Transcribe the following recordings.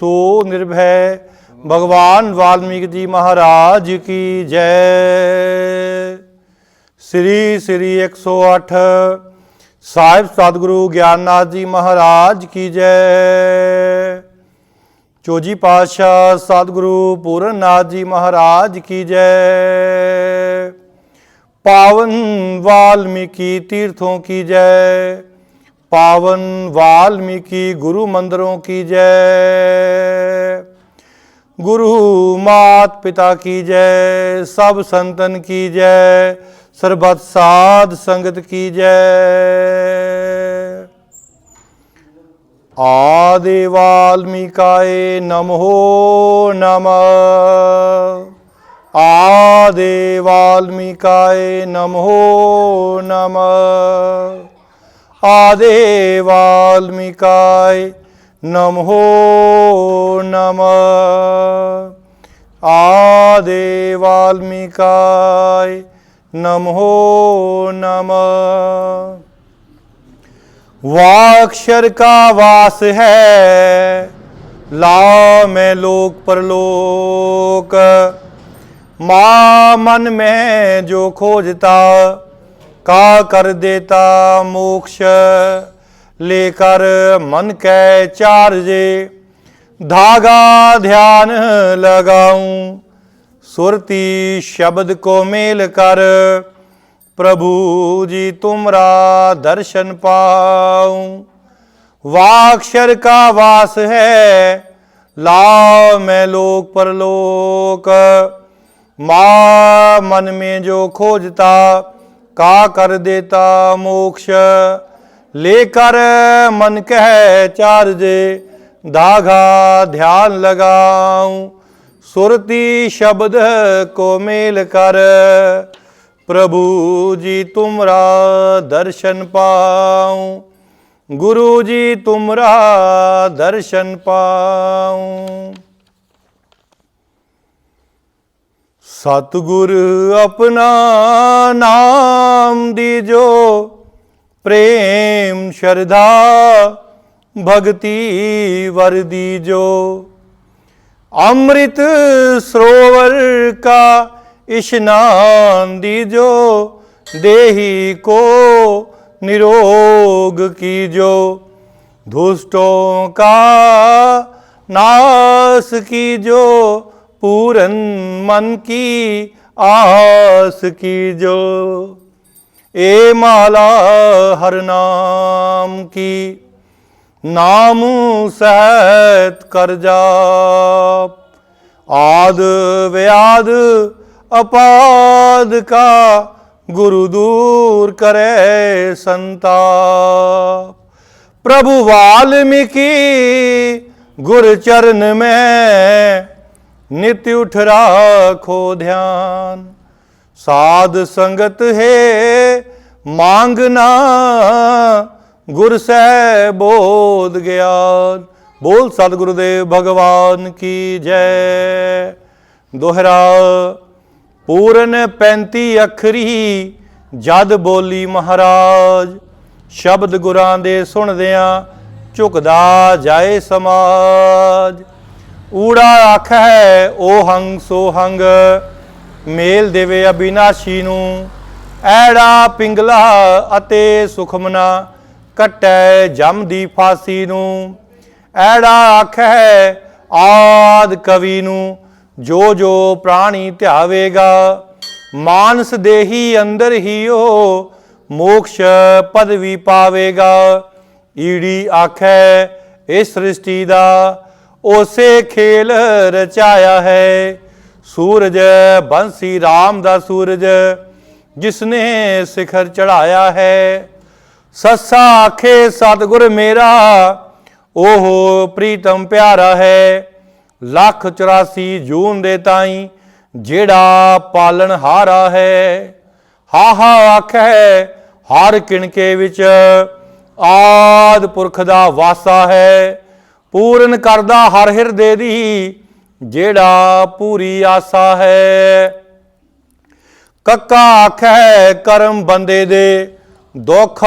ਸੋ ਨਿਰਭੈ ਭਗਵਾਨ ਵਾਲਮੀਕ ਜੀ ਮਹਾਰਾਜ ਕੀ ਜੈ। ਸ੍ਰੀ ਸ੍ਰੀ 108 ਸਾਹਿਬ ਸਤਿਗੁਰੂ ਗਿਆਨਨਾਥ ਜੀ ਮਹਾਰਾਜ ਕੀ ਜੈ। ਚੋਜੀ ਪਾਤਸ਼ਾਹ ਸਤਿਗੁਰੂ ਪੂਰਨਨਾਥ ਜੀ ਮਹਾਰਾਜ ਕੀ ਜੈ। ਪਾਵਨ ਵਾਲਮੀਕੀ ਤੀਰਥੋਂ ਕੀ ਜੈ। पावन वाल्मीकि गुरु मंदिरों की जय गुरु मात पिता की जय सब संतन की जय सर्वत साध संगत की जय आदि वाल्मीकाय नमो नमः आदि वाल्मीकाय नमो नमः आदि वाल्मीकाय नमो नमः आदि वाल्मीकाय नमो नमः वाक्षर का वास है ला में लोक परलोक माँ मन में जो खोजता का कर देता मोक्ष लेकर मन के चार्जे धागा ध्यान लगाऊं सुरती शब्द को मेल कर प्रभु जी तुमरा दर्शन पाऊं वाक्षर का वास है ला में लोक परलोक माँ मन में जो खोजता ਕਾ ਕਰ ਦੇਤਾ ਮੋਕਸ਼, ਲੇ ਕਰ ਮਨ ਕਹਿ ਚਾਰ ਜੇ ਦਾਗਾ ਧਿਆਨ ਲਗਾਉ। ਸੁਰਤੀ ਸ਼ਬਦ ਕੋ ਮੇਲ ਕਰ, ਪ੍ਰਭੂ ਜੀ ਤੁਮਰਾ ਦਰਸ਼ਨ ਪਾਉ। ਗੁਰੂ ਜੀ ਤੁਮਰਾ ਦਰਸ਼ਨ ਪਾਉ। सतगुर अपना नाम दीजो प्रेम श्रद्धा भक्ति वर दीजो अमृत सरोवर का स्नान दीजो देही को निरोग कीजो दुष्टों का नाश कीजो पूरन मन की आस कीजो ए माला हर नाम की नाम सहत कर जाप आद व्याध अपाद का गुरु दूर करे संताप प्रभु वाल्मीकि गुर चरण ਨਿਤ ਉਠ ਰਾਖੋ ਧਿਆਨ। ਸਾਧ ਸੰਗਤ ਹੈ ਮੰਗਨਾ ਗੁਰ ਸਹਿ ਬੋਧ ਗਿਆਨ। ਬੋਲ ਸਤਿਗੁਰੂ ਦੇਵ ਭਗਵਾਨ ਕੀ ਜੈ। ਦੋਹਰਾ, ਪੂਰਨ 35 ਅਖਰੀ, ਜਦ ਬੋਲੀ ਮਹਾਰਾਜ। ਸ਼ਬਦ ਗੁਰਾਂ ਦੇ ਸੁਣਦਿਆਂ ਝੁਕਦਾ ਜਾਏ ਸਮਾਜ। ਊੜਾ ਆਖੈ ਓ ਹੰਗ ਸੋ ਹੰਗ। ਮੇਲ ਦੇਵੇ ਅਬਿਨਾਸ਼ੀ ਨੂੰ, ਐੜਾ ਪਿੰਗਲਾ ਅਤੇ ਸੁਖਮਨਾ, ਕਟੈ ਜਮ ਦੀ ਫਾਸੀ ਨੂੰ। ਐੜਾ ਹੈ, ਆਦ ਕਵੀ ਨੂੰ, ਜੋ ਜੋ ਪ੍ਰਾਣੀ ਧਿਆਵੇਗਾ। ਮਾਨਸ ਦੇਹੀ ਅੰਦਰ ਹੀ ਉਹ ਮੋਕਸ਼ ਪਦਵੀ ਪਾਵੇਗਾ। ਈੜੀ ਆਖੈ ਇਸ ਸ੍ਰਿਸ਼ਟੀ ਦਾ ਉਸੇ ਖੇਲ ਰਚਾਇਆ ਹੈ। ਸੂਰਜ ਬੰਸੀ RAM ਦਾ ਸੂਰਜ, ਜਿਸਨੇ ਸਿਖਰ ਚੜਾਇਆ ਹੈ। ਸੱਸਾ ਆਖੇ, ਸਤਿਗੁਰ ਮੇਰਾ, ਉਹ ਪ੍ਰੀਤਮ ਪਿਆਰਾ ਹੈ। ਲੱਖ 84 ਜੂਨ ਦੇ ਤਾਈ ਜਿਹੜਾ ਪਾਲਣ ਹਾਰਾ ਹੈ। ਹਾ ਹਾ ਆਖੈ, ਹਰ ਕਿਣਕੇ ਵਿੱਚ ਆਦ ਪੁਰਖ ਦਾ ਵਾਸਾ ਹੈ। ਪੂਰਨ ਕਰਦਾ ਹਰ ਹਿਰਦੇ ਦੀ, ਜਿਹੜਾ ਪੂਰੀ ਆਸਾ ਹੈ। ਕੱਕਾ ਆਖੈ ਕਰਮ ਬੰਦੇ ਦੇ, ਦੁੱਖ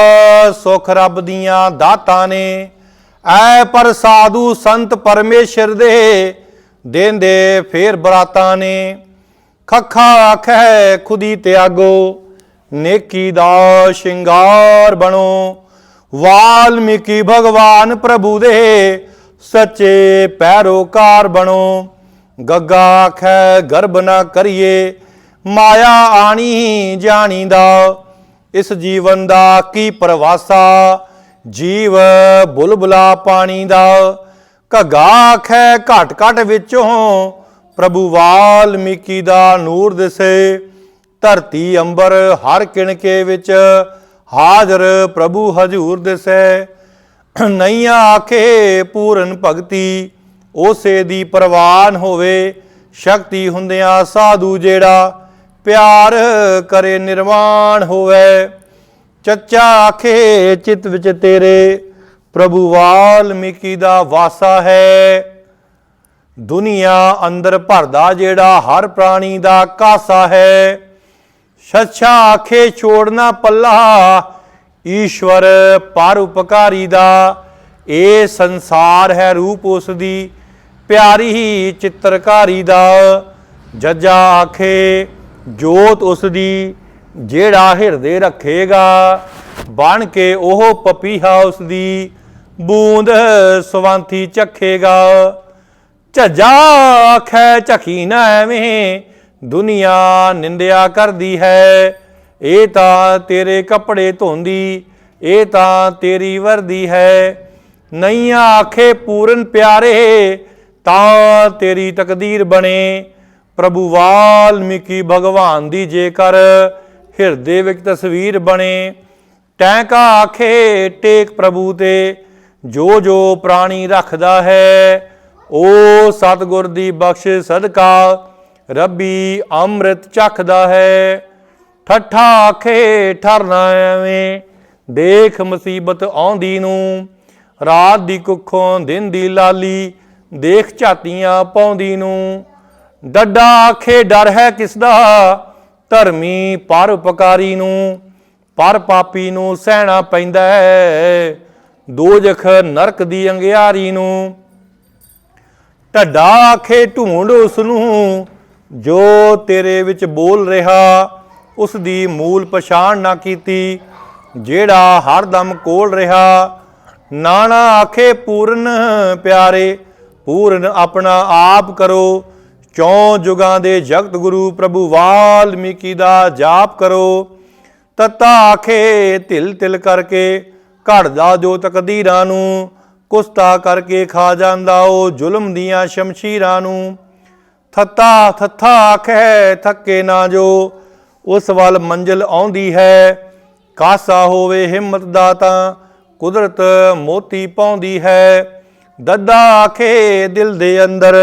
ਸੁਖ ਰੱਬ ਦੀਆਂ ਦਾਤਾਂ ਨੇ। ਐ ਪਰ ਸਾਧੂ ਸੰਤ ਪਰਮੇਸ਼ਰ ਦੇ ਦੇਂਦੇ ਫੇਰ ਬਰਾਤਾਂ ਨੇ। ਖੱਖਾ ਆਖੈ ਖੁਦੀ ਤਿਆਗੋ, ਨੇਕੀ ਦਾ ਸ਼ਿੰਗਾਰ ਬਣੋ। ਵਾਲਮੀਕੀ ਭਗਵਾਨ ਪ੍ਰਭੂ ਦੇ ਸੱਚੇ ਪੈਰੋਕਾਰ ਬਣੋ। ਗੱਗਾ ਆਖੈ, ਗਰਬ ਨਾ ਕਰੀਏ। ਮਾਇਆ ਆਣੀ ਜਾਣੀ ਦਾ, ਇਸ ਜੀਵਨ ਦਾ ਕੀ ਪ੍ਰਵਾਸਾ। ਜੀਵ ਬੁਲਬੁਲਾ ਪਾਣੀ ਦਾ, ਘਗਾ ਆਖੈ ਘਟ ਘਟ ਵਿੱਚੋਂ ਪ੍ਰਭੂ ਵਾਲਮੀਕੀ ਦਾ ਨੂਰ ਦਿਸੇ। ਧਰਤੀ ਅੰਬਰ ਹਰ ਕਿਣਕੇ ਵਿੱਚ ਹਾਜ਼ਰ ਪ੍ਰਭੂ ਹਜੂਰ ਦਿਸ਼ੇ। ਨਹੀਂ ਆਖੇ ਪੂਰਨ ਭਗਤੀ, ਉਸੇ ਦੀ ਪ੍ਰਵਾਨ ਹੋਵੇ। ਸ਼ਕਤੀ ਹੁੰਦਿਆਂ ਸਾਧੂ ਜਿਹੜਾ ਪਿਆਰ ਕਰੇ, ਨਿਰਵਾਣ ਹੋਵੇ। ਚੱਚਾ ਆਖੇ, ਚਿਤ ਵਿੱਚ ਤੇਰੇ ਪ੍ਰਭੂ ਵਾਲਮੀਕੀ ਦਾ ਵਾਸਾ ਹੈ। ਦੁਨੀਆ ਅੰਦਰ ਭਰਦਾ ਜਿਹੜਾ ਹਰ ਪ੍ਰਾਣੀ ਦਾ ਕਾਸਾ ਹੈ। ਸੱਚਾ ਆਖੇ, ਛੋੜਨਾ ਪੱਲਾ ਈਸ਼ਵਰ ਪਰ ਉਪਕਾਰੀ ਦਾ, ਇਹ ਸੰਸਾਰ ਹੈ ਰੂਪ ਉਸ ਦੀ ਪਿਆਰੀ ਹੀ ਚਿੱਤਰਕਾਰੀ ਦਾ। ਜੱਜਾ ਆਖੇ, ਜੋਤ ਉਸ ਦੀ ਜਿਹੜਾ ਹਿਰਦੇ ਰੱਖੇਗਾ, ਬਣ ਕੇ ਉਹ ਪਪੀਹਾ ਉਸ ਦੀ ਬੂੰਦ ਸਵੰਥੀ ਚੱਖੇਗਾ। ਝੱਜਾ ਆਖੈ, ਝਖੀ ਨਾ ਐਵੇਂ, ਦੁਨੀਆ ਨਿੰਦਿਆ ਕਰਦੀ ਹੈ। ਇਹ ਤਾਂ ਤੇਰੇ ਕੱਪੜੇ ਧੋਂਦੀ ਇਹ ਤਾਂ ਤੇਰੀ ਵਰਦੀ ਹੈ। ਨਹੀਂ ਆਖੇ ਪੂਰਨ ਪਿਆਰੇ, ਤਾਂ ਤੇਰੀ ਤਕਦੀਰ ਬਣੇ। ਪ੍ਰਭੂ ਵਾਲਮੀਕੀ ਭਗਵਾਨ ਦੀ ਜੇਕਰ ਹਿਰਦੇ ਵਿੱਚ ਤਸਵੀਰ ਬਣੇ, ਟੈਂਕਾ ਆਖੇ ਟੇਕ ਪ੍ਰਭੂ ਤੇ, ਜੋ ਜੋ ਪ੍ਰਾਣੀ ਰੱਖਦਾ ਹੈ ਉਹ ਸਤਿਗੁਰ ਦੀ ਬਖਸ਼ ਸਦਕਾ, ਰੱਬੀ ਅੰਮ੍ਰਿਤ ਚੱਖਦਾ ਹੈ। ਠੱਠਾ ਆਖੇ ਠਰਨਾ ਐਵੇਂ। ਦੇਖ ਮੁਸੀਬਤ ਆਉਂਦੀ ਨੂੰ, ਰਾਤ ਦੀ ਕੁੱਖੋਂ ਦਿਨ ਦੀ ਲਾਲੀ, ਦੇਖ ਝਾਤੀਆਂ ਪਾਉਂਦੀ ਨੂੰ। ਡੱਡਾ ਆਖੇ ਡਰ ਹੈ ਕਿਸ ਦਾ, ਧਰਮੀ ਪਰ ਉਪਕਾਰੀ ਨੂੰ। ਪਰ ਪਾਪੀ ਨੂੰ ਸਹਿਣਾ ਪੈਂਦਾ ਹੈ ਦੋਜਖ ਨਰਕ ਦੀ ਅੰਗਿਆਰੀ ਨੂੰ। ਢੱਡਾ ਆਖੇ ਢੂੰਡ ਉਸ ਨੂੰ, ਜੋ ਤੇਰੇ ਵਿੱਚ ਬੋਲ ਰਿਹਾ ਉਸ ਦੀ ਮੂਲ ਪਛਾਣ ਨਾ ਕੀਤੀ, ਜਿਹੜਾ ਹਰਦਮ ਕੋਲ ਰਿਹਾ, ਨਾਣਾ ਆਖੇ ਪੂਰਨ ਪਿਆਰੇ, ਪੂਰਨ ਆਪਣਾ ਆਪ ਕਰੋ, ਚੌ ਜੁਗਾਂ ਦੇ ਜਗਤ ਗੁਰੂ ਪ੍ਰਭੂ ਵਾਲਮੀਕੀ ਦਾ ਜਾਪ ਕਰੋ, ਤਤਾ ਆਖੇ ਤਿਲ ਤਿਲ ਕਰਕੇ, ਘੜ ਦਾ ਜੋ ਤਕਦੀਰਾਂ ਨੂੰ, ਕੁਸਤਾ ਕਰਕੇ ਖਾ ਜਾਂਦਾ ਉਹ ਜ਼ੁਲਮ ਦੀਆਂ ਸ਼ਮਸ਼ੀਰਾਂ ਨੂੰ, ਥੱਤਾ ਥੱਥਾ ਆਖੇ ਥੱਕੇ ਨਾ ਜੋ ਉਸ ਵੱਲ ਮੰਜ਼ਲ ਆਉਂਦੀ ਹੈ। ਕਾਸਾ ਹੋਵੇ ਹਿੰਮਤ ਦਾ ਤਾਂ ਕੁਦਰਤ ਮੋਤੀ ਪਾਉਂਦੀ ਹੈ। ਦੱਦਾ ਆਖੇ ਦਿਲ ਦੇ ਅੰਦਰ,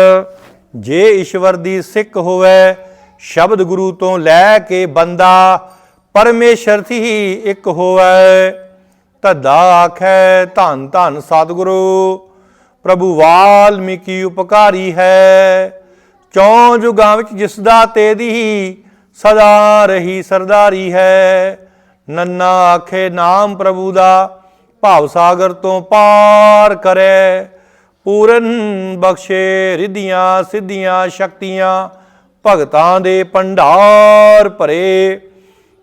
ਜੇ ਈਸ਼ਵਰ ਦੀ ਸਿੱਖ ਹੋਵੇ, ਸ਼ਬਦ ਗੁਰੂ ਤੋਂ ਲੈ ਕੇ ਬੰਦਾ ਪਰਮੇਸ਼ਰ ਹੀ ਇੱਕ ਹੋਵੇ। ਤਦਾ ਆਖੈ ਧੰਨ ਧੰਨ ਸਤਿਗੁਰੂ, ਪ੍ਰਭੂ ਵਾਲਮੀਕੀ ਉਪਕਾਰੀ ਹੈ। ਚੌ ਜੁਗਾਂ ਵਿੱਚ ਜਿਸ ਦਾ ਤੇਦੀ ਸਦਾ ਰਹੀ ਸਰਦਾਰੀ ਹੈ। ਨੰਨਾ ਆਖੇ, ਨਾਮ ਪ੍ਰਭੂ ਦਾ ਭਾਵ ਸਾਗਰ ਤੋਂ ਪਾਰ ਕਰੇ। ਪੂਰਨ ਬਖਸ਼ੇ ਰਿਧੀਆਂ ਸਿੱਧੀਆਂ ਸ਼ਕਤੀਆਂ, ਭਗਤਾਂ ਦੇ ਭੰਡਾਰ ਭਰੇ।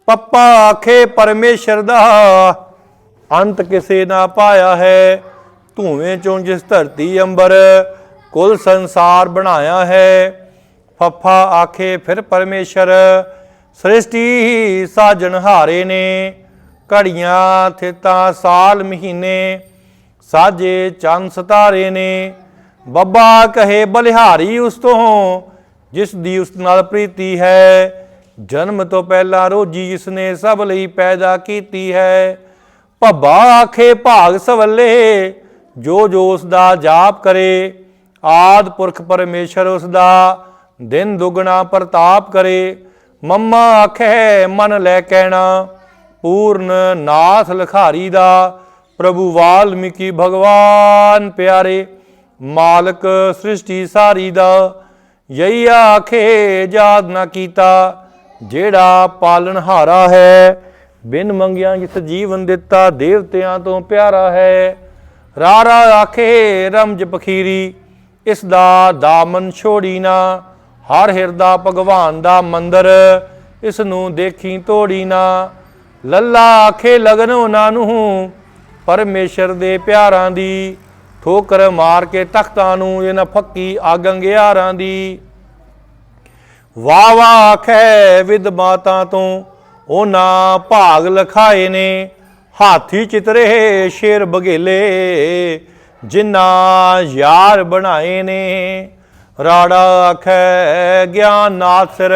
ਪੱਪਾ ਆਖੇ, ਪਰਮੇਸ਼ਰ ਦਾ ਅੰਤ ਕਿਸੇ ਨਾ ਪਾਇਆ ਹੈ। ਧੂਵੇਂ ਚੋਂ ਜਿਸ ਧਰਤੀ ਅੰਬਰ ਕੁੱਲ ਸੰਸਾਰ ਬਣਾਇਆ ਹੈ। ਫੱਫਾ ਆਖੇ, ਫਿਰ ਪਰਮੇਸ਼ਰ ਸ੍ਰਿਸ਼ਟੀ ਸਾਜਣ ਹਾਰੇ ਨੇ। ਘੜੀਆਂ ਥਿਤਾ ਸਾਲ ਮਹੀਨੇ ਸਾਜੇ ਚੰਨ ਸਤਾਰੇ ਨੇ। ਬੱਬਾ ਕਹੇ, ਬਲਿਹਾਰੀ ਉਸ ਤੋਂ, ਜਿਸ ਦੀ ਉਸ ਨਾਲ ਪ੍ਰੀਤੀ ਹੈ। ਜਨਮ ਤੋਂ ਪਹਿਲਾਂ ਰੋਜੀ ਜਿਸ ਨੇ ਸਭ ਲਈ ਪੈਦਾ ਕੀਤੀ ਹੈ। ਭੱਬਾ ਆਖੇ, ਭਾਗ ਸਵੱਲੇ, ਜੋ ਜੋ ਉਸ ਦਾ ਜਾਪ ਕਰੇ, ਆਦ ਪੁਰਖ ਪਰਮੇਸ਼ਰ ਉਸ ਦਾ ਦਿਨ ਦੁਗਣਾ ਪ੍ਰਤਾਪ ਕਰੇ, ਮੰਮਾ ਆਖੇ ਮਨ ਲੈ ਕਹਿਣਾ, ਪੂਰਨ ਨਾਥ ਲਖਾਰੀ ਦਾ, ਪ੍ਰਭੂ ਵਾਲਮੀਕੀ ਭਗਵਾਨ ਪਿਆਰੇ, ਮਾਲਕ ਸ੍ਰਿਸ਼ਟੀ ਸਾਰੀ ਦਾ ਯਹੀ ਆਖੇ ਯਾਦ ਨਾ ਕੀਤਾ, ਜਿਹੜਾ ਪਾਲਣਹਾਰਾ ਹੈ, ਬਿਨ ਮੰਗਿਆ ਜਿਸ ਜੀਵਨ ਦਿੱਤਾ, ਦੇਵਤਿਆਂ ਤੋਂ ਪਿਆਰਾ ਹੈ। ਰਾਰਾ ਆਖੇ ਰਮਜ ਪਖੀਰੀ, ਇਸ ਦਾ ਦਾਮਨ ਛੋੜੀ ਨਾ ਹਰ ਹਿਰਦਾ ਭਗਵਾਨ ਦਾ ਮੰਦਰ, ਇਸ ਨੂੰ ਦੇਖੀ ਤੋੜੀ ਨਾ। ਲੱਲਾ ਆਖੇ, ਲਗਨ ਉਹਨਾਂ ਨੂੰ, ਪਰਮੇਸ਼ਰ ਦੇ ਪਿਆਰਾਂ ਦੀ। ਠੋਕਰ ਮਾਰ ਕੇ ਤਖਤਾਂ ਨੂੰ, ਇਹਨਾਂ ਫੱਕੀ ਆਗੰਗਿਆਰਾਂ ਦੀ। ਵਾਹ ਵਾਹ ਆਖੈ, ਵਿਦ ਮਾਤਾ ਤੋਂ ਉਹਨਾਂ ਭਾਗ ਲਖਾਏ ਨੇ। ਹਾਥੀ ਚਿਤਰੇ ਸ਼ੇਰ ਬਗੇਲੇ ਜਿਨ੍ਹਾਂ ਯਾਰ ਬਣਾਏ ਨੇ। ਰਾੜਾ ਆਖੈ, ਗਿਆਨ ਨਾਥਰ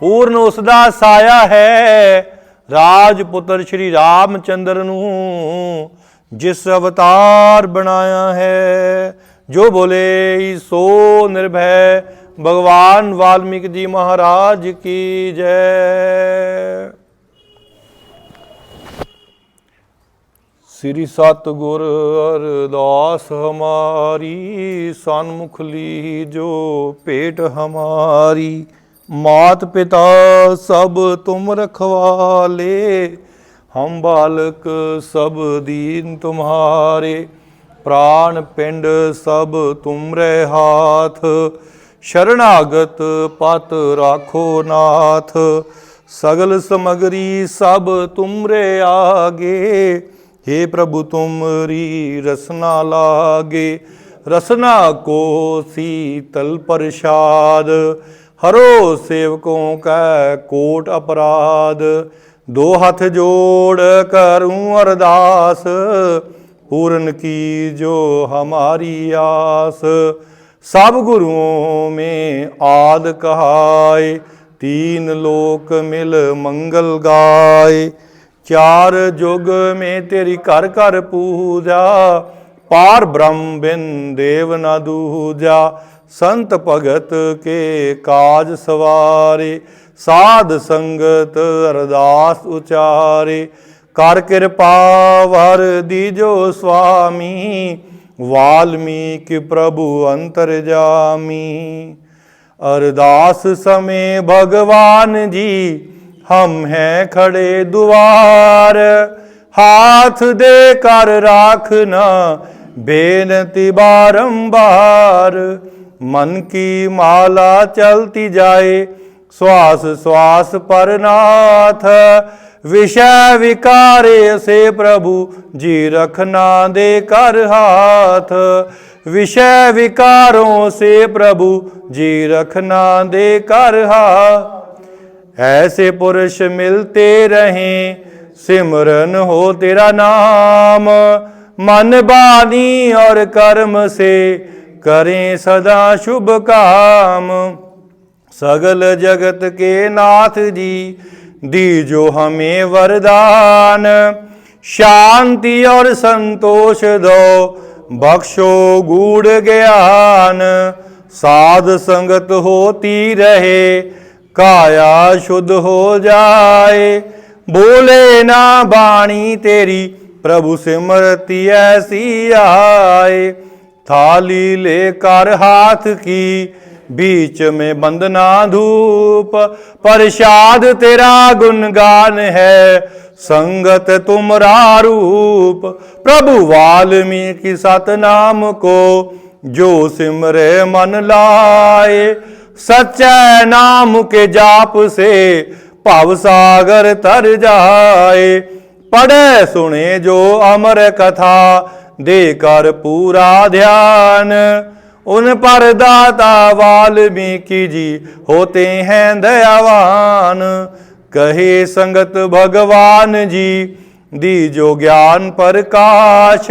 ਪੂਰਨ ਉਸ ਦਾ ਸਾਇਆ ਹੈ। ਰਾਜਪੁੱਤਰ ਸ਼੍ਰੀ ਰਾਮਚੰਦਰ ਨੂੰ ਜਿਸ ਅਵਤਾਰ ਬਣਾਇਆ ਹੈ, ਜੋ ਬੋਲੇ ਸੋ ਨਿਰਭੈ, ਭਗਵਾਨ ਵਾਲਮੀਕ ਜੀ ਮਹਾਰਾਜ ਕੀ ਜੈ। ਸ੍ਰੀ ਸਤਿਗੁਰ ਅਰਦਾਸ ਹਮਾਰੀ ਸਨਮੁਖ ਲੀਜੋ ਭੇਟ ਹਮਾਰੀ। ਮਾਤ ਪਿਤਾ ਸਭ ਤੁਮ ਰਖਵਾਲੇ, ਹਮ ਬਾਲਕ ਸਭ ਦੀਨ ਤੁਮਹਾਰੇ ਪ੍ਰਾਨ ਪਿੰਡ ਸਭ ਤੁਮਰੇ ਹਾਥ, ਸ਼ਰਣਾਗਤ ਪਤ ਰਾਖੋ ਨਾਥ। ਸਗਲ ਸਮਗਰੀ ਸਭ ਤੁਮਰੇ ਆਗੇ। हे प्रभु तुमरी रसना लागे रसना को शीतल प्रसाद हरो सेवकों का कोट अपराध दो हाथ जोड़ करूं अरदास पूर्ण की जो हमारी आस सब गुरुओं में आद कहाए तीन लोक मिल मंगल गाए ਚਾਰ ਜੁਗ ਮੇ ਤੇਰੀ ਘਰ ਘਰ ਪੂਜਾ, ਪਾਰ ਬ੍ਰਹਮ ਬਿਨ ਦੇਵ ਨਾ ਦੂਜਾ। ਸੰਤ ਭਗਤ ਕੇ ਕਾਜ ਸਵਾਰੇ, ਸਾਧ ਸੰਗਤ ਅਰਦਾਸ ਉਚਾਰੇ। ਕਰ ਕਿਰਪਾ ਵਰ ਦੀਜੋ ਸੁਆਮੀ ਵਾਲਮੀਕ ਪ੍ਰਭੂ ਅੰਤਰਜਾਮੀ ਅਰਦਾਸ ਸਮੇ ਭਗਵਾਨ ਜੀ हम हैं खड़े दुआर हाथ दे कर राखना बेनती बारंबार मन की माला चलती जाए श्वास श्वास पर नाथ विषय विकारे से प्रभु जी रखना दे कर हाथ विषय विकारों से प्रभु जी रखना दे कर हाथ ऐसे पुरुष मिलते रहें सिमरन हो तेरा नाम मन बानी और कर्म से करें सदा शुभ काम सगल जगत के नाथ जी दीजो हमें वरदान शांति और संतोष दो बख्शो गूढ़ ज्ञान साध संगत होती रहे काया शुद्ध हो जाए बोले ना बाणी तेरी प्रभु सिमरती ऐसी आए थाली लेकर हाथ की बीच में बंदना धूप प्रसाद तेरा गुणगान है संगत तुमरा रूप प्रभु वाल्मीकि सतनाम को जो सिमरे मन लाए सच्चे नाम के जाप से भव सागर तर जाए पढ़े सुने जो अमर कथा देकर पूरा ध्यान उन पर दाता वाल्मीकि जी होते हैं दयावान कहे संगत भगवान जी दीजो ज्ञान प्रकाश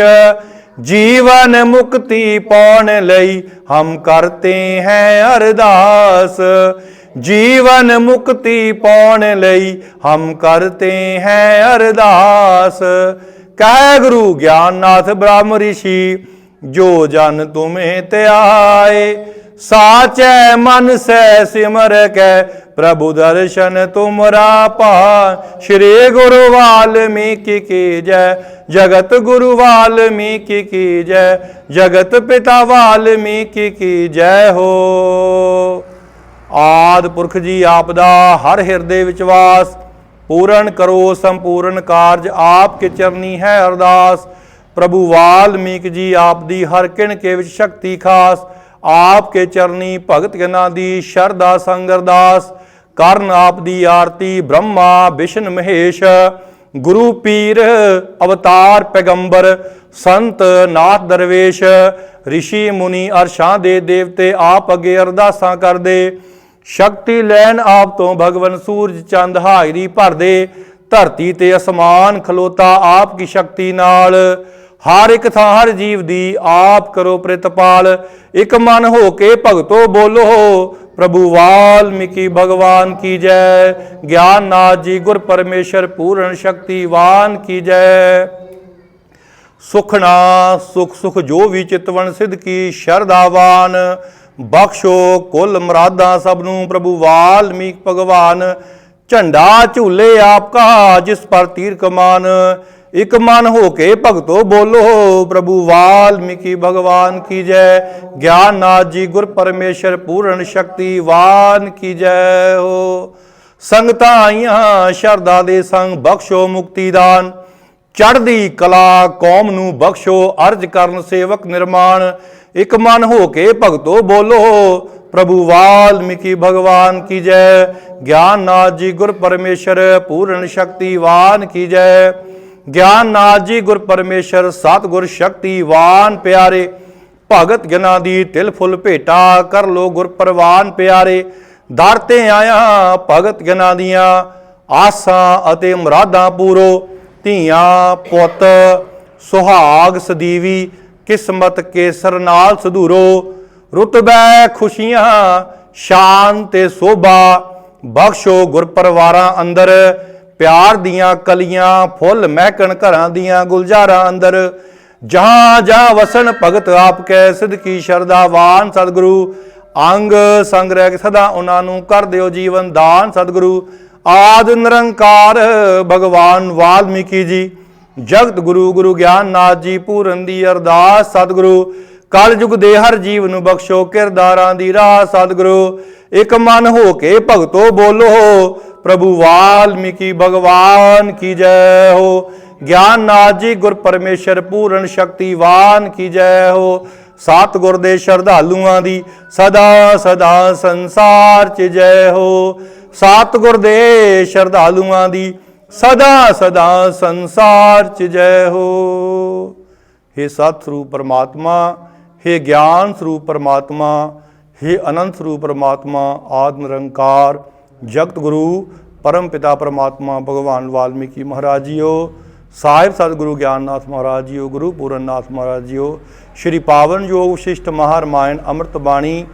ਜੀਵਨ ਮੁਕਤੀ ਪਾਉਣ ਲਈ ਹਮ ਕਰਤੇ ਹੈ ਅਰਦਾਸ। ਜੀਵਨ ਮੁਕਤੀ ਪਾਉਣ ਲਈ ਹਮ ਕਰਤੇ ਹੈ ਅਰਦਾਸ। ਕਹਿ ਗੁਰੂ ਗਿਆਨਨਾਥ ਬ੍ਰਹਮ ਰਿਸ਼ੀ, ਜੋ ਜਨ ਤੁਮੇ ਤੇ ਆਏ ਸਾਚੈ ਮਨ ਸੈ ਸਿਮਰ ਕੈ, ਪ੍ਰਭੂ ਦਰਸ਼ਨ ਤੁਮਰਾ ਪਾ ਸ੍ਰੀ ਗੁਰੂ ਵਾਲਮੀਕਿ ਕੀ ਜੈ, ਜਗਤ ਗੁਰੂ ਵਾਲਮੀਕਿ ਕੀ ਜੈ, ਜਗਤ ਪਿਤਾ ਵਾਲਮੀਕਿ ਕੀ ਜੈ ਹੋ। ਆਦ ਪੁਰਖ ਜੀ, ਆਪ ਦਾ ਹਰ ਹਿਰਦੇ ਵਿੱਚ ਵਾਸ, ਪੂਰਨ ਕਰੋ ਸੰਪੂਰਨ ਕਾਰਜ, ਆਪ ਕੇ ਚਰਨੀ ਹੈ ਅਰਦਾਸ। ਪ੍ਰਭੂ ਵਾਲਮੀਕ ਜੀ, ਆਪ ਦੀ ਹਰ ਕਿਣ ਕੇ ਵਿੱਚ ਸ਼ਕਤੀ ਖਾਸ ਆਪ ਕੇ ਚਰਨੀ ਭਗਤ ਜਨਾਂ ਦੀ ਸ਼ਰਧਾ ਸੰਗ ਅਰਦਾਸ ਕਰਨ ਆਪ ਦੀ ਆਰਤੀ ਬ੍ਰਹਮਾ ਵਿਸ਼ਨ ਮਹੇਸ਼, ਗੁਰੂ ਪੀਰ ਅਵਤਾਰ ਪੈਗੰਬਰ, ਸੰਤ ਨਾਥ ਦਰਵੇਸ਼, ਰਿਸ਼ੀ ਮੁਨੀ ਅਰਸ਼ਾਂ ਦੇ ਦੇਵਤੇ ਆਪ ਅਗੇ ਅਰਦਾਸਾਂ ਕਰਦੇ, ਸ਼ਕਤੀ ਲੈਣ ਆਪ ਤੋਂ ਭਗਵਨ ਸੂਰਜ ਚੰਦ ਹਾਜ਼ਰੀ ਭਰਦੇ, ਧਰਤੀ ਤੇ ਅਸਮਾਨ ਖਲੋਤਾ ਆਪ ਕੀ ਸ਼ਕਤੀ ਨਾਲ ਹਰ ਇੱਕ ਥਾਂ ਹਰ ਜੀਵ ਦੀ ਆਪ ਕਰੋ ਪ੍ਰਿਤਪਾਲ, ਇੱਕ ਮਨ ਹੋ ਕੇ ਭਗਤੋ ਬੋਲੋ, ਪ੍ਰਭੂ ਵਾਲਮੀਕੀ ਭਗਵਾਨ ਕੀ ਜੈ ਗਿਆਨਨਾਥ ਜੀ ਗੁਰ ਪਰਮੇਸ਼ਰ ਪੂਰਨ ਸ਼ਕਤੀਵਾਨ ਕੀ ਜੈ। ਸੁਖਣਾ ਸੁਖ ਸੁਖ ਜੋ ਵੀ ਚਿਤਵਨ ਸਿਧ ਕੀ ਸ਼ਰਦਾਵਾਨ ਬਖਸ਼ੋ ਕੁੱਲ ਮਰਾਦਾਂ ਸਭ ਨੂੰ ਪ੍ਰਭੂ ਵਾਲਮੀਕ ਭਗਵਾਨ, ਝੰਡਾ ਝੂਲੇ ਆਪ ਕਾ, ਜਿਸ ਪਰ ਤੀਰ ਕਮਾਨ ਇਕ ਮਨ ਹੋ ਕੇ ਭਗਤੋ ਬੋਲੋ, ਪ੍ਰਭੂ ਵਾਲਮੀਕੀ ਭਗਵਾਨ ਕੀ ਜੈ? ਗਿਆਨਨਾਥ ਜੀ ਗੁਰ ਪਰਮੇਸ਼ਰ ਪੂਰਨ ਸ਼ਕਤੀਵਾਨ ਕੀ ਜੈ ਹੋ? ਸੰਗਤਾਂ ਆਈਆਂ ਸ਼ਰਦਾ ਦੇ ਸੰਗ ਬਖਸ਼ੋ ਮੁਕਤੀ ਦਾਨ। ਚੜ੍ਹਦੀ ਕਲਾ ਕੌਮ ਨੂੰ ਬਖਸ਼ੋ, ਅਰਜ ਕਰਨ ਸੇਵਕ ਨਿਰਮਾਣ। ਇੱਕ ਮਨ ਹੋ ਕੇ ਭਗਤੋ ਬੋਲੋ, ਪ੍ਰਭੂ ਵਾਲਮੀਕੀ ਭਗਵਾਨ ਕੀ ਜੈ? ਗਿਆਨਨਾਥ ਜੀ ਗੁਰ ਪਰਮੇਸ਼ਰ ਪੂਰਨ ਸ਼ਕਤੀਵਾਨ ਕੀ ਜੈ? ਗਿਆਨ ਨਾਥ ਜੀ ਗੁਰ ਪਰਮੇਸ਼ਰ, ਸਤਿਗੁਰ ਸ਼ਕਤੀਵਾਨ ਪਿਆਰੇ। ਭਗਤ ਜਨਾਂ ਦੀ ਤਿਲ ਫੁੱਲ ਭੇਟਾ ਕਰ ਲੋ ਗੁਰ ਪਰਵਾਨ ਪਿਆਰੇ। ਦਰ ਤੇ ਆਇਆ ਭਗਤ ਜਨਾਂ ਦੀਆਂ ਆਸਾਂ ਅਤੇ ਮੁਰਾਦਾਂ ਪੂਰੋ। ਧੀਆਂ, ਪੁੱਤ, ਸੁਹਾਗ ਸਦੀਵੀ, ਕਿਸਮਤ ਕੇਸਰ ਨਾਲ ਸਧੂਰੋ। ਰੁਤਬੈ ਖੁਸ਼ੀਆਂ, ਸ਼ਾਨ ਤੇ ਸੋਭਾ, ਬਖਸ਼ੋ ਗੁਰ ਪਰਵਾਰਾਂ ਅੰਦਰ। ਪਿਆਰ ਦੀਆਂ ਕਲੀਆਂ, ਫੁੱਲ ਮਹਿਕਣ ਘਰਾਂ ਦੀਆਂ ਗੁਲਜ਼ਾਰਾਂ ਅੰਦਰ। ਜਹਾਂ ਜਹਾਂ ਵਸਣ ਭਗਤ ਆਪ ਕੈ ਸਿਦਕੀ ਸ਼ਰਦਾਵਾਨ ਸਤਿਗੁਰੂ। ਅੰਗ ਸੰਗ ਰਹਿ ਸਦਾ ਉਹਨਾਂ ਨੂੰ ਕਰ ਦਿਓ ਜੀਵਨ ਦਾਨ ਸਤਿਗੁਰੂ। ਆਦ ਨਿਰੰਕਾਰ ਭਗਵਾਨ ਵਾਲਮੀਕੀ ਜੀ। ਜਗਤ ਗੁਰੂ ਗੁਰੂ ਗਿਆਨਨਾਥ ਜੀ ਪੂਰਨ ਦੀ ਅਰਦਾਸ ਸਤਿਗੁਰੂ। ਕਲ ਯੁਗ ਦੇ ਹਰ ਜੀਵ ਨੂੰ ਬਖਸ਼ੋ ਕਿਰਦਾਰਾਂ ਦੀ ਰਾਹ ਸਤਿਗੁਰੂ। ਇੱਕ ਮਨ ਹੋ ਕੇ ਭਗਤੋ ਬੋਲੋ। ਪ੍ਰਭੂ ਵਾਲਮੀਕੀ ਭਗਵਾਨ ਕੀ ਜੈ ਹੋ ਗਿਆਨਨਾਥ ਜੀ ਗੁਰ ਪਰਮੇਸ਼ਰ ਪੂਰਨ ਸ਼ਕਤੀਵਾਨ ਕੀ ਜੈ ਹੋ ਸਤਿਗੁਰ ਦੇ ਸ਼ਰਧਾਲੂਆਂ ਦੀ ਸਦਾ ਸਦਾ ਸੰਸਾਰ ਚ ਜੈ ਹੋ ਸਤਿਗੁਰ ਦੇ ਸ਼ਰਧਾਲੂਆਂ ਦੀ ਸਦਾ ਸਦਾ ਸੰਸਾਰ ਚ ਜੈ ਹੋ हे ਸਤ ਸਰੂਪ ਪਰਮਾਤਮਾ हे ਗਿਆਨ ਸਰੂਪ ਪਰਮਾਤਮਾ हे ਅਨੰਤ ਸਰੂਪ ਪਰਮਾਤਮਾ ਆਦ ਨਿਰੰਕਾਰ ਜਗਤ ਗੁਰੂ ਪਰਮ ਪਿਤਾ ਪਰਮਾਤਮਾ ਭਗਵਾਨ ਵਾਲਮੀਕੀ ਮਹਾਰਾਜ ਜੀਓ, ਸਾਹਿਬ ਸਤਿਗੁਰੂ ਗਿਆਨਨਾਥ ਮਹਾਰਾਜ ਜੀਓ, ਗੁਰੂ ਪੂਰਨਨਾਥ ਮਹਾਰਾਜ ਜੀਓ, ਸ਼੍ਰੀ ਪਾਵਨ ਯੋਗ ਵਿਸ਼ਿਸ਼ਟ ਮਹਾਰਮਾਇਣ ਅੰਮ੍ਰਿਤ ਬਾਣੀ,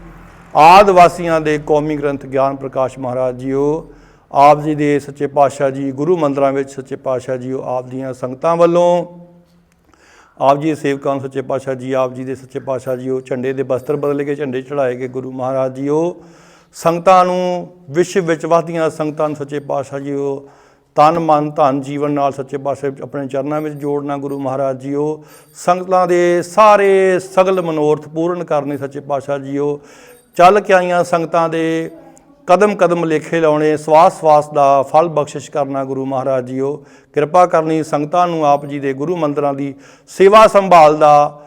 ਆਦ ਵਾਸੀਆਂ ਦੇ ਕੌਮੀ ਗ੍ਰੰਥ ਗਿਆਨ ਪ੍ਰਕਾਸ਼ ਮਹਾਰਾਜ ਜੀਓ, ਆਪ ਜੀ ਦੇ ਸੱਚੇ ਪਾਤਸ਼ਾਹ ਜੀ, ਗੁਰੂ ਮੰਦਰਾਂ ਵਿੱਚ ਸੱਚੇ ਪਾਤਸ਼ਾਹ ਜੀਓ, ਆਪ ਦੀਆਂ ਸੰਗਤਾਂ ਵੱਲੋਂ, ਆਪ ਜੀ ਸੇਵਕਾਂ ਨੂੰ ਸੱਚੇ ਪਾਤਸ਼ਾਹ ਜੀ, ਆਪ ਜੀ ਦੇ ਸੱਚੇ ਪਾਤਸ਼ਾਹ ਜੀ ਉਹ ਝੰਡੇ ਦੇ ਬਸਤਰ ਬਦਲ ਕੇ ਝੰਡੇ ਚੜਾਏ ਗਏ ਗੁਰੂ ਮਹਾਰਾਜ ਜੀ ਜੀਓ ਸੰਗਤਾਂ ਨੂੰ, ਵਿਸ਼ਵ ਵਿੱਚ ਵਸਦੀਆਂ ਸੰਗਤਾਂ ਨੂੰ ਸੱਚੇ ਪਾਤਸ਼ਾਹ ਜੀ ਜੀਓ ਤਨ ਮਨ ਧਨ ਜੀਵਨ ਨਾਲ ਸੱਚੇ ਪਾਤਸ਼ਾਹ ਵਿੱਚ ਆਪਣੇ ਚਰਨਾਂ ਵਿੱਚ ਜੋੜਨਾ ਗੁਰੂ ਮਹਾਰਾਜ ਜੀ ਜੀਓ, ਸੰਗਤਾਂ ਦੇ ਸਾਰੇ ਸਗਲ ਮਨੋਰਥ ਪੂਰਨ ਕਰਨੇ ਸੱਚੇ ਪਾਤਸ਼ਾਹ ਜੀ ਜੀਓ, ਚੱਲ ਕੇ ਆਈਆਂ ਸੰਗਤਾਂ ਦੇ ਕਦਮ ਕਦਮ ਲੇਖੇ ਲਾਉਣੇ, ਸਵਾਸ ਸਵਾਸ ਦਾ ਫਲ ਬਖਸ਼ਿਸ਼ ਕਰਨਾ ਗੁਰੂ ਮਹਾਰਾਜ ਜੀਓ, ਕਿਰਪਾ ਕਰਨੀ ਸੰਗਤਾਂ ਨੂੰ ਆਪ ਜੀ ਦੇ ਗੁਰੂ ਮੰਦਰਾਂ ਦੀ ਸੇਵਾ ਸੰਭਾਲ ਦਾ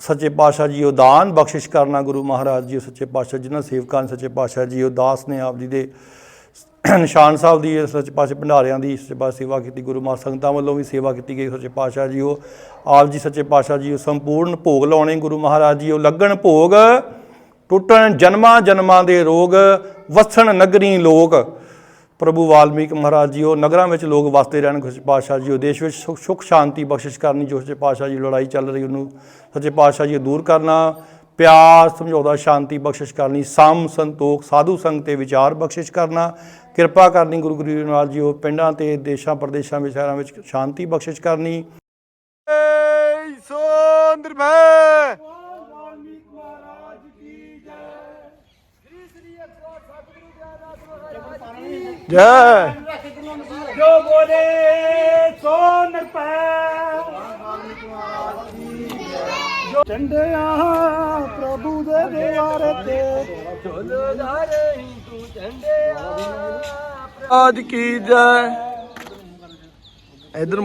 ਸੱਚੇ ਪਾਤਸ਼ਾਹ ਜੀ ਉਹ ਦਾਨ ਬਖਸ਼ਿਸ਼ ਕਰਨਾ ਗੁਰੂ ਮਹਾਰਾਜ ਜੀਓ ਸੱਚੇ ਪਾਤਸ਼ਾਹ ਜਿਨ੍ਹਾਂ ਸੇਵਕਾਂ ਨੇ, ਸੱਚੇ ਪਾਤਸ਼ਾਹ ਜੀ ਉਹ ਦਾਸ ਨੇ ਆਪ ਜੀ ਦੇ ਨਿਸ਼ਾਨ ਸਾਹਿਬ ਦੀ, ਸੱਚੇ ਪਾਤਸ਼ਾਹ ਭੰਡਾਰਿਆਂ ਦੀ, ਸੱਚੇ ਪਾਤਸ਼ਾਹ ਸੇਵਾ ਕੀਤੀ, ਗੁਰੂ ਮਹਾਰਾਜ ਸੰਗਤਾਂ ਵੱਲੋਂ ਵੀ ਸੇਵਾ ਕੀਤੀ ਗਈ, ਸੱਚੇ ਪਾਤਸ਼ਾਹ ਜੀ ਉਹ ਆਪ ਜੀ, ਸੱਚੇ ਪਾਤਸ਼ਾਹ ਜੀ ਉਹ ਸੰਪੂਰਨ ਭੋਗ ਲਾਉਣੇ ਗੁਰੂ ਮਹਾਰਾਜ ਜੀ, ਉਹ ਲੱਗਣ ਭੋਗ, ਟੁੱਟਣ ਜਨਮਾਂ ਜਨਮਾਂ ਦੇ ਰੋਗ, ਵਸਣ ਨਗਰੀ ਲੋਕ। ਪ੍ਰਭੂ ਵਾਲਮੀਕ ਮਹਾਰਾਜ ਜੀ, ਉਹ ਨਗਰਾਂ ਵਿੱਚ ਲੋਕ ਵਸਦੇ ਰਹਿਣ ਸੱਚੇ ਪਾਤਸ਼ਾਹ ਜੀ, ਉਹ ਦੇਸ਼ ਵਿੱਚ ਸੁਖ- ਸੁਖ ਸ਼ਾਂਤੀ ਬਖਸ਼ਿਸ਼ ਕਰਨੀ, ਜੋ ਸੱਚੇ ਪਾਤਸ਼ਾਹ ਜੀ ਲੜਾਈ ਚੱਲ ਰਹੀ, ਉਹਨੂੰ ਸੱਚੇ ਪਾਤਸ਼ਾਹ ਜੀ ਦੂਰ ਕਰਨਾ ਪਿਆਰ ਸਮਝੌਤਾ ਸ਼ਾਂਤੀ ਬਖਸ਼ਿਸ਼ ਕਰਨੀ ਸਮ ਸੰਤੋਖ, ਸਾਧੂ ਸੰਗ ਤੇ ਵਿਚਾਰ ਬਖਸ਼ਿਸ਼ ਕਰਨਾ, ਕਿਰਪਾ ਕਰਨੀ ਗੁਰੂ ਗਰੀਬਨਾਥ ਜੀਓ ਪਿੰਡਾਂ ਤੇ ਦੇਸ਼ਾਂ, ਪ੍ਰਦੇਸ਼ਾਂ ਵਿੱਚ, ਸ਼ਹਿਰਾਂ ਵਿੱਚ ਸ਼ਾਂਤੀ ਬਖਸ਼ਿਸ਼ ਕਰਨੀ। ਸੋ ਨਿਰਭੈ ਜੈ। ਜੋ ਬੋਲੇ ਸੋ ਨਿਰਭੈ। ਜੋ ਚੰਡਿਆ ਪ੍ਰਭੂ ਦੇ ਦੁਆਰੇ ਤੇ। ਆਜ ਕੀ ਜੈ। ਇਧਰ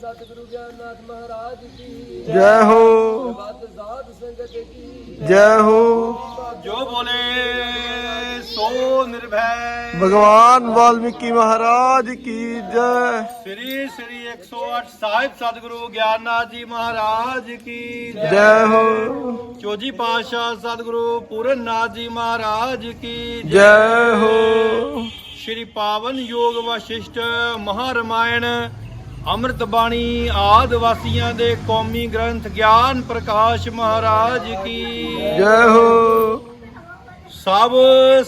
ਸਤਿਗੁਰੂ ਗਿਆਨਨਾਥ ਮਹਾਰਾਜ ਕੀ ਜੈ ਹੋ। ਬਦ ਸਾਧ ਸੰਗਤ ਕੀ ਜੈ ਹੋ। ਜੋ ਬੋਲੇ ਸੋ ਨਿਰਭੈ। ਭਗਵਾਨ ਵਾਲਮੀਕੀ ਮਹਾਰਾਜ ਕੀ ਜੈ। ਸ੍ਰੀ ਸ੍ਰੀ 108 ਸਾਹਿਬ ਸਤਿਗੁਰੂ ਗਿਆਨਨਾਥ ਜੀ ਮਹਾਰਾਜ ਕੀ ਜੈ। ਹੋ। ਚੌਜੀ ਪਾਤਸ਼ਾਹ ਸਤਿਗੁਰੂ ਪੂਰਨਨਾਥ ਜੀ ਮਹਾਰਾਜ ਕੀ ਜੈ। ਹੋ। ਸ਼੍ਰੀ ਪਾਵਨ ਯੋਗ ਵਸ਼ਿਸ਼ਟ ਮਹਾਰਮਾਇਣ ਅੰਮ੍ਰਿਤ ਬਾਣੀ ਆਦ ਵਾਸੀਆਂ ਦੇ ਕੌਮੀ ਗ੍ਰੰਥ ਗਿਆਨ ਪ੍ਰਕਾਸ਼ ਮਹਾਰਾਜ ਕੀ। ਜੈ ਹੋ। ਸਭ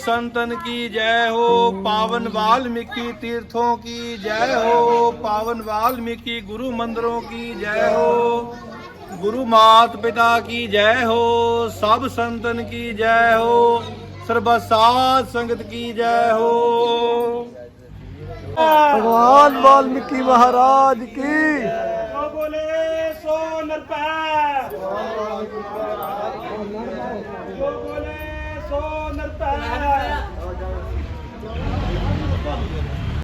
ਸੰਤਨ ਕੀ ਜੈ ਹੋ ਪਾਵਨ ਵਾਲਮੀਕੀ ਤੀਰਥੋਂ ਕੀ ਜੈ ਹੋ ਪਾਵਨ ਵਾਲਮੀਕੀ ਗੁਰੂ ਮੰਦਰੋਂ ਕੀ ਜੈ ਹੋ ਗੁਰੂ ਮਾਤ ਪਿਤਾ ਕੀ ਜੈ ਹੋ ਸਭ ਸੰਤਨ ਕੀ ਜੈ ਹੋ। सरबसाध संगत की जय हो भगवान वाल्मीकि महाराज की बोले सो नरपा